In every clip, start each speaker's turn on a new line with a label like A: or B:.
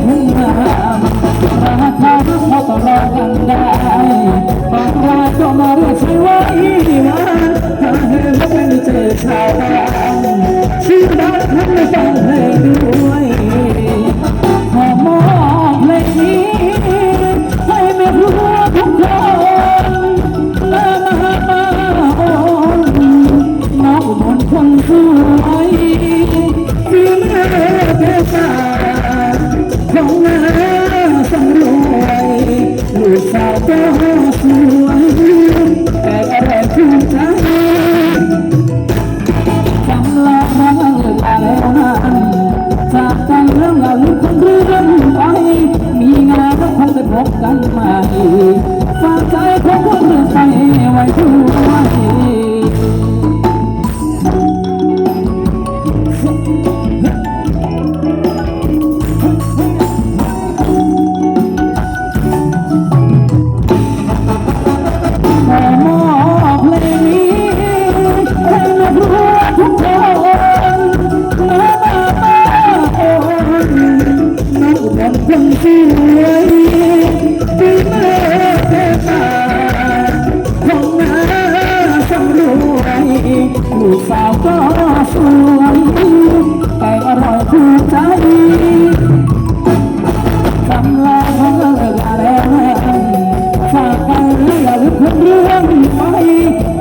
A: ถึงมาราคาเราต้องรองกันได้บางราก็มาเรียกใช้ว่ามาถ้าเห็นว่าเป็เจอชาวไาย มอบเพลงนี้ให้นักรัวทุกคนน้องมาบ้าโอ้ยน้องรำพังสวยปีเมตตาของน้าสำรวยผู้สาวก็สวย เรื่องไป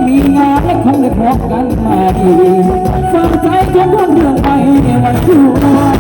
A: มีงานและคงได้พบกันใหม่ฝากใจทุกคนเรื่องไปวันที่